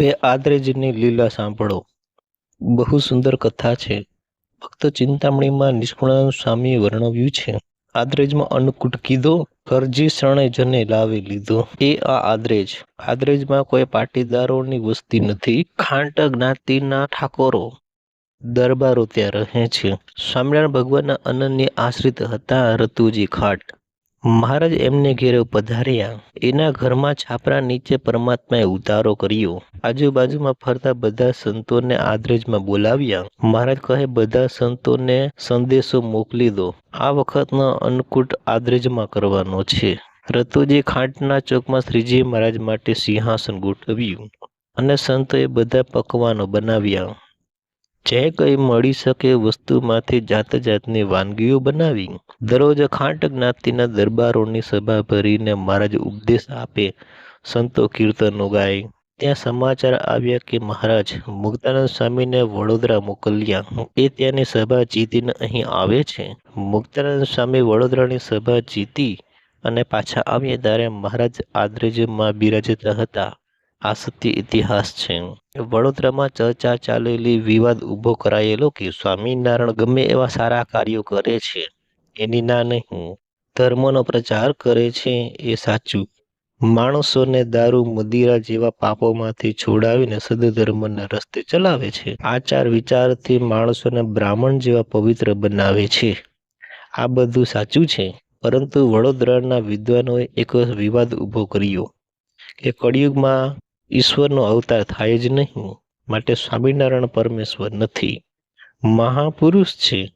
હવે આદ્રેજની લીલા સાંભળો. બહુ સુંદર કથા છે. ભક્ત ચિંતામણીમાં નિષ્કુળાનંદ સ્વામીએ વર્ણવ્યું છે. આદ્રેજમાં અન્નકૂટ કીધો કરજી શરણે જને લાવી લીધો. એ આ આદ્રેજ આદ્રેજમાં કોઈ પાટીદારોની વસ્તી નથી. ખાંટ જ્ઞાતિના ઠાકોરો દરબારો ત્યાં રહે છે. સ્વામિનારાયણ ભગવાનના અનન્ય આશ્રિત હતા, રતુજી ખાટ. મહારાજ એમને ઘેરે પધાર્યા. એના ઘરમાં છાપરા નીચે પરમાત્માએ ઉતારો કર્યો. આજુબાજુમાં ફરતા બધા સંતોને આદરેજમાં બોલાવ્યા. મહારાજ કહે, બધા સંતોને સંદેશો મોકલી દો. આ વખતનો અન્નકૂટ આદ્રેજમાં કરવાનો છે. રતુજી ખાંટના ચોકમાં શ્રીજી મહારાજ માટે સિંહાસન ગોઠવ્યું અને સંતોએ બધા પકવાનો બનાવ્યા. જે કંઈ મળી શકે વસ્તુમાંથી જાત જાતની વાનગીઓ બનાવી. દરરોજ ખાંટ જ્ઞાતિના દરબારોની સભા ભરીને મહારાજ ઉપદેશ આપે, સંતો કીર્તનો ગાય. ત્યાં સમાચાર આવ્યા કે મહારાજ મુક્તાનંદ સ્વામીને વડોદરા મોકલ્યા. એ ત્યાંની સભા જીતીને અહીં આવે છે. મુક્તાનંદ સ્વામી વડોદરાની સભા જીતી અને પાછા આવ્યા ત્યારે મહારાજ આદ્રજમાં બિરાજતા હતા. આ સત્ય ઇતિહાસ છે. વડોદરામાં ચર્ચા ચાલેલી વિવાદ ઊભો કરાયેલો કે સ્વામિનારાયણ ગમે એવા સારા કાર્યો કરે છે, એની ના નહીં. ધર્મનો પ્રચાર કરે છે, એ સાચું. માણસોને દારૂ મદિરા જેવા પાપોમાંથી છોડાવીને સદધર્મના રસ્તે ચલાવે છે. આચાર વિચારથી માણસોને બ્રાહ્મણ જેવા પવિત્ર બનાવે છે. આ બધું સાચું છે, પરંતુ વડોદરાના વિદ્વાનોએ એક વિવાદ ઊભો કર્યો કે કળિયુગમાં ઈશ્વરનો અવતાર થાય જ નહીં. માટે સ્વામિનારાયણ પરમેશ્વર નથી. મહાપુરુષ છે.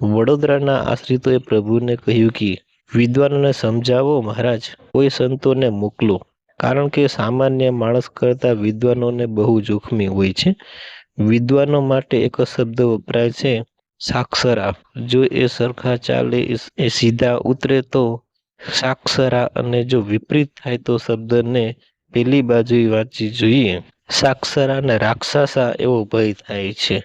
વડોદરાના આશ્રિતોએ પ્રભુને કહ્યું કે, વિદ્વાનોને સમજાવો મહારાજ. કોઈ સંતોને મોકલો. કારણ કે સામાન્ય માણસ કરતા વિદ્વાનોને બહુ જોખમી હોય છે. વિદ્વાનો માટે એક શબ્દ વપરાય છે સાક્ષરા જો એ સરખા ચાલે, એ સીધા ઉતરે તો સાક્ષરા અને જો વિપરીત થાય તો શબ્દને પેલી બાજુ વાંચી જોઈએ. સાક્ષરા અને રાક્ષસા એવો ભય થાય છે.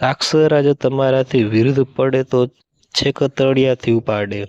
સાક્ષરા જો તમારાથી વિરુદ્ધ પડે તો છેક તળિયાથી ઉપાડે.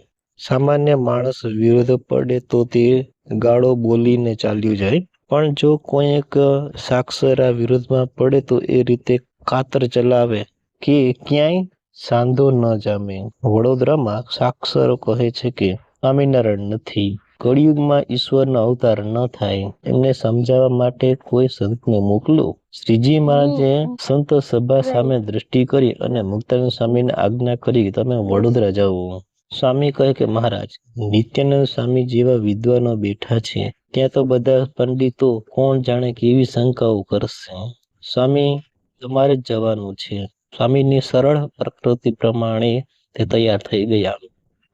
સામાન્ય માણસ વિરુદ્ધ પડે તો તે ગાળો બોલીને ચાલ્યું જાય. પણ જો કોઈ એક સાક્ષરા વિરુદ્ધમાં પડે તો એ રીતે કાતર ચલાવે કે ક્યાંય સાંધો ન જામે. વડોદરામાં સાક્ષરો કહે છે કે સ્વામિનારાયણ નથી. કળિયુગમાં ઈશ્વરનો અવતાર ન થાય એમને સમજાવવા માટે કોઈ સંતને મોકલો. શ્રીજી મહારાજે સંત સભા સામે દ્રષ્ટિ કરી અને મુક્તાનંદ સ્વામીને આજ્ઞા કરી તમે વડોદરા જાઓ. સ્વામી કહે કે મહારાજ નિત્યાનંદ સ્વામી જેવા વિદ્વાનો બેઠા છે ત્યાં તો બધા પંડિતો કોણ જાણે કેવી શંકાઓ કરશે? સ્વામી તમારે જ જવાનું છે. સ્વામીની સરળ પ્રકૃતિ પ્રમાણે તે તૈયાર થઈ ગયા.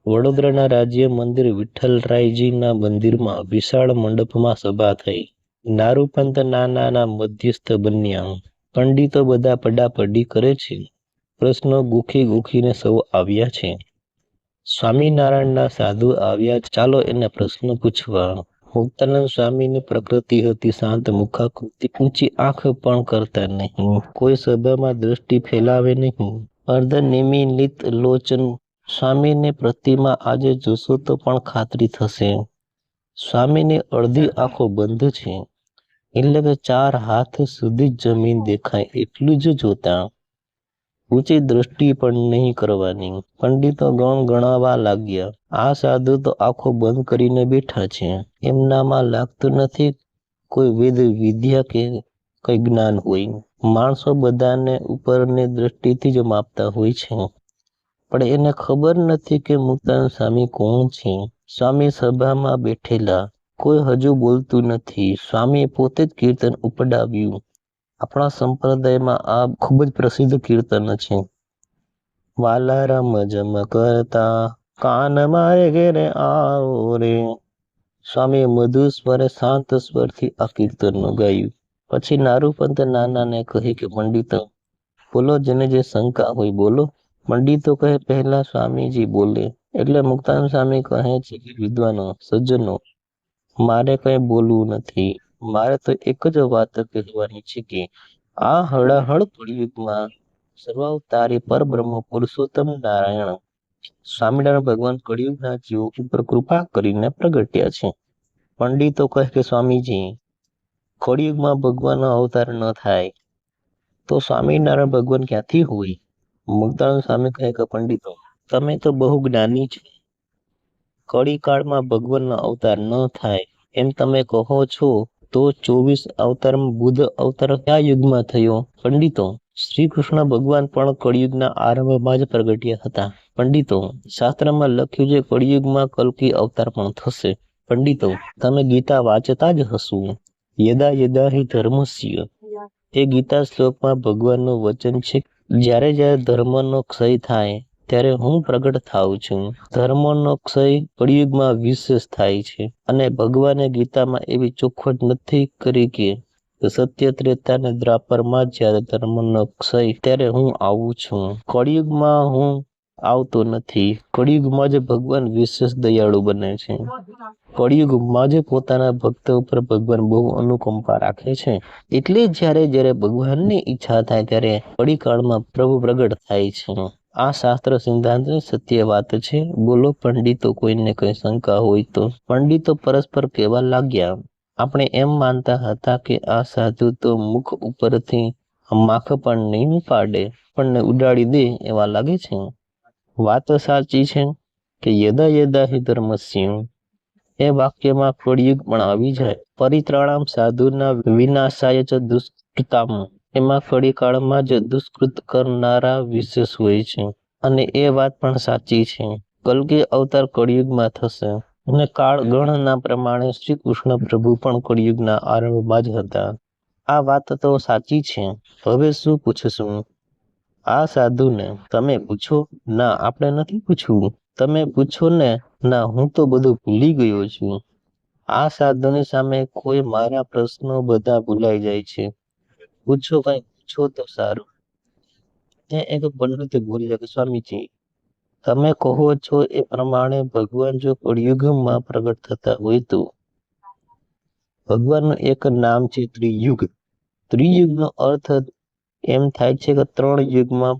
વડોદરાના રાજ્ય મંદિર વિઠ્ઠલરાયજીના મંદિરમાં વિશાળ મંડપમાં સભા થઈ. નારૂપંત નાના મધ્યસ્થ બન્યા. પંડિતો બધા પડાપડી કરે છે. પ્રશ્નો ગુખી ગુખીને સૌ આવ્યા છે. સ્વામિનારાયણના સાધુ આવ્યા. ચાલો એને પ્રશ્ન પૂછવા. મુક્તાનંદ સ્વામીની પ્રકૃતિ હતી શાંત મુખાકૃતિ. ઊંચી આંખ પણ કરતા નહીં. કોઈ સભામાં દ્રષ્ટિ ફેલાવે નહીં. અર્ધ નિમિલિત લોચન સ્વામીની પ્રતિમા આજે જોશો તો પણ ખાતરી થશે. સ્વામીની અડધી આંખો બંધ છે. એટલે કે ચાર હાથ સુધી જમીન દેખાય એટલું જ જોતા. ઊંચી દ્રષ્ટિ પણ નહીં કરવાની. પંડિતો ગણ ગણાવા લાગ્યા. આ સાધુ તો આંખો બંધ કરીને બેઠા છે. એમનામાં લાગતું નથી કોઈ વેદ, વિદ્યા કે કઈ જ્ઞાન હોય. માણસો બધાને ઉપરની દ્રષ્ટિથી જ માપતા હોય છે. પણ એને ખબર નથી કે મુક્તાનંદ સ્વામી કોણ છે. સ્વામી સભામાં બેઠેલા. કોઈ હજુ બોલતું નથી. સ્વામી પોતે જ કીર્તન ઉપડાવ્યું. આપણા સંપ્રદાયમાં આ ખૂબ જ પ્રસિદ્ધ કીર્તન છે. વાલા રામ જમ કરતા કાન મારે ઘેરે આવો રે. સ્વામી મધુ સ્વરે શાંત સ્વરથી આ કીર્તન ગાયું. પછી નારૂપંત નાનાને કહે કે, પંડિત, બોલો, જેને જે શંકા હોય બોલો. પંડિતો કહે, પહેલા સ્વામીજી બોલે. એટલે મુક્તાન સ્વામી કહે છે કે, વિદ્વાનો, સજ્જનો, મારે કઈ બોલવું નથી. મારે તો એક જ વાત કહેવાની છે કે, આ હળાહળ કળિયુગમાં સર્વાવતારી પરબ્રહ્મ પુરુષોત્તમ નારાયણ સ્વામિનારાયણ ભગવાન કળિયુગના જીવો ઉપર કૃપા કરીને પ્રગટ્યા છે. પંડિતો કહે કે, સ્વામીજી, કળિયુગમાં ભગવાનનો અવતાર ન થાય તો સ્વામિનારાયણ ભગવાન ક્યાંથી હોય? મુક્તાનંદ સામે કહે કે પંડિતો તમે તો બહુ જ્ઞાની છો. કળી કાળમાં ભગવાનનો અવતાર ન થાય. એમ તમે કહો છો તો ચોવીસ અવતારમાં બુદ્ધ અવતાર કયા યુગમાં થયો? પંડિતો શ્રી કૃષ્ણ ભગવાન પણ કળિયુગના આરંભમાં જ પ્રગટ્યા હતા. પંડિતો, શાસ્ત્રમાં લખ્યું છે કળિયુગમાં કલ્કી અવતાર પણ થશે. પંડિતો, તમે ગીતા વાંચતા જ હશો. યદા યદા હિ ધર્મસ્ય. એ ગીતા શ્લોકમાં ભગવાનનું વચન છે જ્યારે જ્યારે ધર્મનો ક્ષય થાય, ત્યારે હું પ્રગટ થાઉં છું. ધર્મનો ક્ષય કળિયુગમાં વિશેષ થાય છે અને ભગવાને ગીતામાં એવી ચોખવટ નથી કરી કે સત્ય, ત્રેતા અને દ્રાપરમાં જ્યારે ધર્મનો ક્ષય, ત્યારે હું આવું છું. કળિયુગમાં હું આવતો નથી. કળિયુગમાં જ ભગવાન વિશેષ દયાળુ બને છે. કળિયુગમાં જ પોતાના ભક્ત ઉપર ભગવાન બહુ અનુકંપા રાખે છે. એટલે જ્યારે જ્યારે ભગવાનની ઈચ્છા થાય ત્યારે કળિકાળમાં પ્રભુ પ્રગટ થાય છે. આ શાસ્ત્ર સિદ્ધાંતની સત્ય વાત છે. બોલો, પંડિતો, કોઈને કઈ શંકા હોય તો. પંડિતો પરસ્પર કહેવા લાગ્યા. આપણે એમ માનતા હતા કે આ સાધુ તો મુખ ઉપરથી માખ પણ નહીં પાડે, પણ ઉડાડી દે એવા લાગે છે. વાત સાચી છે કે યદા યદા હિ ધર્મસ્ય, એ વાક્યમાં કળિયુગ પણ આવી જાય. પરિત્રાણામ સાધુના વિનાશાય જ દુષ્કૃતામ, એમાં કળીકાળમાં જ દુષ્કૃત કરનારા વિશેષ હોય છે. અને એ વાત પણ સાચી છે. કલકી અવતાર કળિયુગમાં થશે અને કાળ ગણના પ્રમાણે શ્રી કૃષ્ણ પ્રભુ પણ કળિયુગના આરંભમાં જ હતા. આ વાત તો સાચી છે. હવે શું પૂછશું? આ સાધુને તમે પૂછો, ના, આપણે નથી પૂછવું. તમે પૂછો ને, ના, હું તો બધું ભૂલી ગયો છું. આ સાધુની સામે કોઈ મારા પ્રશ્નો બધા ભૂલાઈ જાય છે. પૂછો કઈ, પૂછો તો સારું. ત્યાં એક પંડિત બોલ્યા કે, સ્વામીજી, તમે કહો છો એ પ્રમાણે ભગવાન જો કળિયુગમાં પ્રગટ થતા હોય તો? ભગવાનનું એક નામ છે ત્રિયુગ. ત્રિયુગનો અર્થ એમ થાય છે કે ત્રણ યુગમાં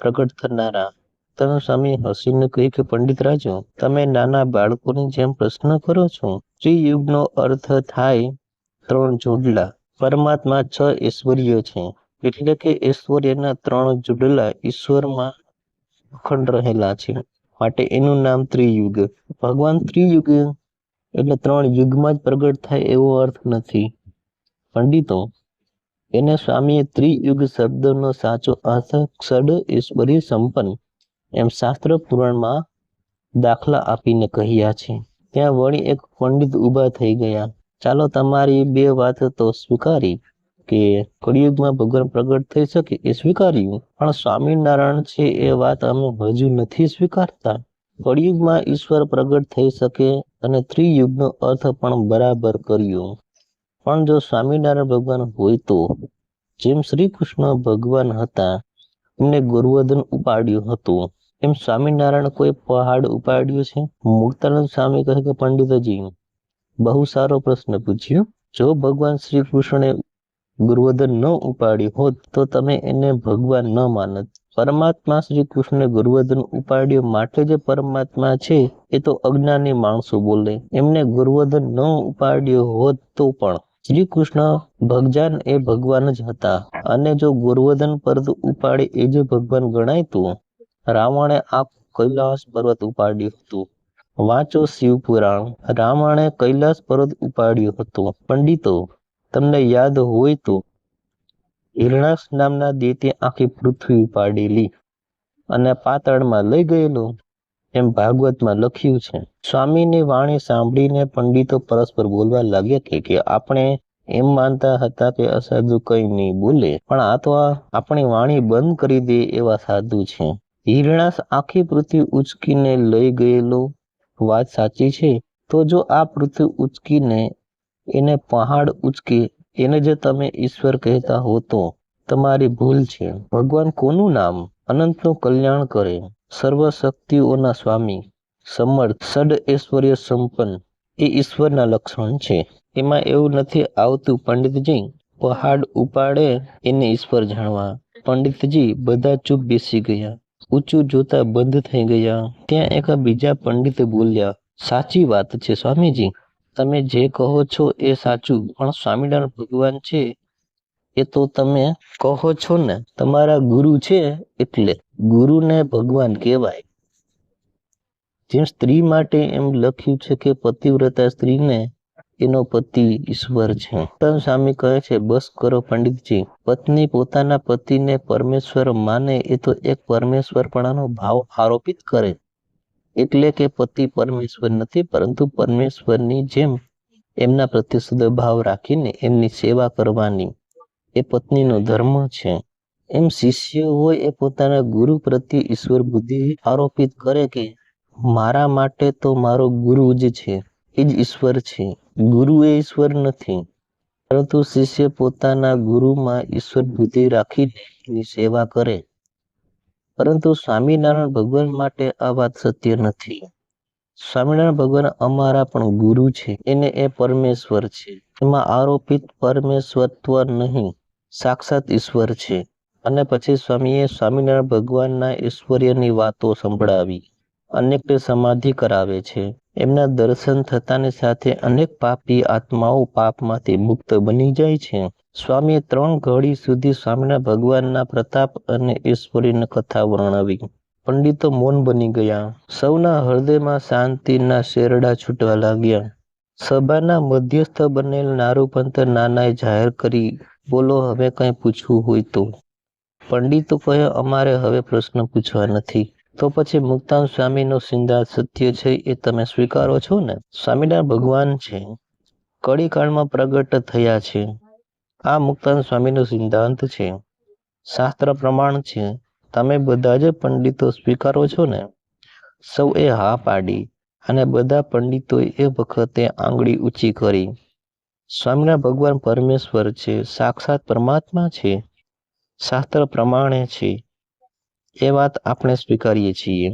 પ્રગટ થનારા તમે સ્વામી હસીને કહ્યું કે, પંડિત રાજો, તમે નાના બાળકોની જેમ પ્રશ્ન કરો છો. ત્રિયુગનો અર્થ થાય ત્રણ જોડલા. પરમાત્મા છ ઐશ્વર્ય છે. એટલે કે ઐશ્વર્યના ત્રણ જોડલા ઈશ્વરમાં અખંડ રહેલા છે. માટે એનું નામ ત્રિયુગ. ભગવાન ત્રિયુગ એટલે ત્રણ યુગમાં જ પ્રગટ થાય એવો અર્થ નથી. પંડિતો એને સ્વામીએ ત્રિયુગ શબ્દનો સાચો અર્થ ક્ષડ ઈશ્વરી સંપન્ન, એમ શાસ્ત્ર પુરાણમાં દાખલા આપીને કહ્યા છે. ત્યાં વળી એક પંડિત ઊભા થઈ ગયા. ચાલો તમારી બે વાત તો સ્વીકારી, કે કળિયુગમાં ભગવાન પ્રગટ થઈ શકે એ સ્વીકાર્યું, પણ સ્વામિનારાયણ છે એ વાત અમે હજુ નથી સ્વીકારતા. કળિયુગમાં ઈશ્વર પ્રગટ થઈ શકે અને ત્રિયુગનો અર્થ પણ બરાબર કર્યો. પણ જો સ્વામિનારાયણ ભગવાન હોય તો? જેમ શ્રી કૃષ્ણ ભગવાન હતા, એમને ગોરવર્ધન ઉપાડ્યું હતું. એમ સ્વામિનારાયણ કોઈ પહાડ ઉપાડ્યું છે? મુક્તાનંદ સ્વામી કહે કે, પંડિતજી, બહુ સારો પ્રશ્ન પૂછ્યો. જો ભગવાન શ્રી કૃષ્ણે ગુરુવર્ધન ન ઉપાડ્યું હોત, તો તમે એને ભગવાન ન માનત. પરમાત્મા શ્રી કૃષ્ણ ગુરુવર્ધન ઉપાડ્યો માટે જે પરમાત્મા છે, એ તો અજ્ઞાની માણસો બોલે. એમને ગુરુવર્ધન ન ઉપાડ્યો હોત તો પણ શ્રી કૃષ્ણ ભગજાન એ ભગવાન જ હતા. અને જો ગોરવર્ધન પર્વત ઉપાડે એ જ ભગવાન ગણાયતું રાવણે આ કૈલાસ પર્વત ઉપાડ્યું હતું. વાંચો શિવ પુરાણ. રાવણે કૈલાસ પર્વત ઉપાડ્યું હતું. પંડિતો, તમને યાદ હોય તો? હિરણાક્ષ નામના દેતે આખી પૃથ્વી ઉપાડેલી. અને પાતાળમાં લઈ ગયેલો. એમ ભાગવતમાં લખ્યું છે. સ્વામીની વાણી સાંભળીને પંડિતો પરસ્પર બોલવા લાગ્યા કે કે આપણે એમ માનતા હતા કે અસાધુ કઈ નહીં બોલે, પણ આ તો આપણી વાણી બંધ કરી દે એવા સાધુ છે. હિરણાસ આખી પૃથ્વી ઉચકીને લઈ ગયેલો. વાત સાચી છે? તો જો આ પૃથ્વી ઉચકીને એને પહાડ ઉચકે, એને જે તમે ઈશ્વર કહેતા હો તો તમારી ભૂલ છે. ભગવાન કોનું નામ? અનંતનું કલ્યાણ કરે. સર્વ શક્તિઓના સ્વામી, સમર્થ સડ ઐશ્વર્ય સંપન્ન, એ ઈશ્વરના લક્ષણ છે. એમાં એવું નથી આવતું પંડિતજી, પહાડ ઉપાડે એને ઈશ્વર જાણવા. પંડિતજી બધા ચૂપ બેસી ગયા. ઊંચું જોતા બંધ થઈ ગયા. ત્યાં એક બીજા પંડિત બોલ્યા, સાચી વાત છે સ્વામીજી. તમે જે કહો છો એ સાચું, પણ સ્વામિનારાયણ ભગવાન છે એ તો તમે કહો છો ને, તમારા ગુરુ છે એટલે ગુરુને ભગવાન કહેવાય. જેમ સ્ત્રી માટે એમ લખ્યું છે કે પતિવ્રતા સ્ત્રીને એનો પતિ ઈશ્વર છે. સ્વામી કહે છે, બસ કરો પંડિતજી, પત્ની પોતાના પતિને પરમેશ્વર માને એ તો એક પરમેશ્વરપણાનો ભાવ આરોપિત કરે. એટલે કે પતિ પરમેશ્વર નથી, પરંતુ પરમેશ્વરની જેમ એમના પ્રત્યે સદભાવ રાખીને એમની સેવા કરવાની એ પત્નીનો ધર્મ છે. એમ શિષ્ય હોય એ પોતાના ગુરુ પ્રત્યે ઈશ્વર બુદ્ધિ આરોપિત કરે કે, મારા માટે તો મારો ગુરુ જ છે, એ જ ઈશ્વર છે. ગુરુ એ ઈશ્વર નથી. પરંતુ શિષ્ય પોતાના ગુરુમાં ઈશ્વર બુદ્ધિ રાખીને સેવા કરે. પરંતુ સ્વામિનારાયણ ભગવાન માટે આ વાત સત્ય નથી. સ્વામિનારાયણ ભગવાન અમારા પણ ગુરુ છે. એને એ પરમેશ્વર છે. એમાં આરોપિત પરમેશ્વરત્વ નહીં, સાક્ષાત ઈશ્વર છે. અને પછી સ્વામીએ સ્વામિનારાયણ ભગવાનના ઈશ્વર્યની વાતો સંભળાવી. અનેકને સમાધિ કરાવે છે. એમના દર્શન થતાની સાથે અનેક પાપી આત્માઓ પાપમાંથી મુક્ત બની જાય છે. સ્વામીએ ત્રણ ઘડી સુધી સ્વામિનારાયણ ભગવાનના પ્રતાપ અને ઈશ્વરીની કથા વર્ણવી. પંડિતો મૌન બની ગયા. સૌના હૃદયમાં શાંતિના શેરડા છૂટવા લાગ્યા. સભાના મધ્યસ્થ બનેલ નારૂપંત નાનાએ જાહેર કરી, બોલો, હવે કંઈ પૂછવું હોય તો. પંડિતો કહે અમારે હવે પ્રશ્ન પૂછવા નથી. તો પછી મુક્તાન સ્વામીનો સિદ્ધાંત સત્ય છે એ તમે સ્વીકારો છો ને? સ્વામિનારાયણ ભગવાન છે. કળીકાળમાં પ્રગટ થયા છે. આ મુક્તાન સ્વામીનો સિદ્ધાંત છે. શાસ્ત્ર પ્રમાણ છે. તમે બધા જ પંડિતો સ્વીકારો છો ને? સૌએ હા પાડી અને બધા પંડિતોએ એ વખતે આંગળી ઊંચી કરી. સ્વામિનારાયણ ભગવાન પરમેશ્વર છે. સાક્ષાત પરમાત્મા છે. શાસ્ત્ર પ્રમાણે છે. એ વાત આપણે સ્વીકારીએ છીએ.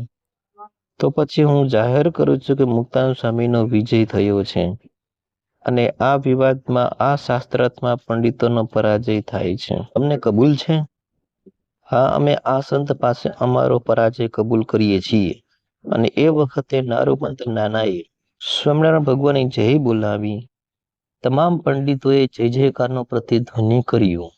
તો પછી હું જાહેર કરું છું કે મુક્તાન સ્વામીનો વિજય થયો છે. અને આ વિવાદમાં, આ શાસ્ત્રાર્થમાં પંડિતોનો પરાજય થાય છે. તમને કબૂલ છે? હા, અમે આ સંત પાસે અમારો પરાજય કબૂલ કરીએ છીએ. અને એ વખતે નારુપંત નાનાએ સ્વામિનારાયણ ભગવાનની જય બોલાવી. તમામ પંડિતોએ જય જયકારનો પ્રતિધ્વનિ કર્યો.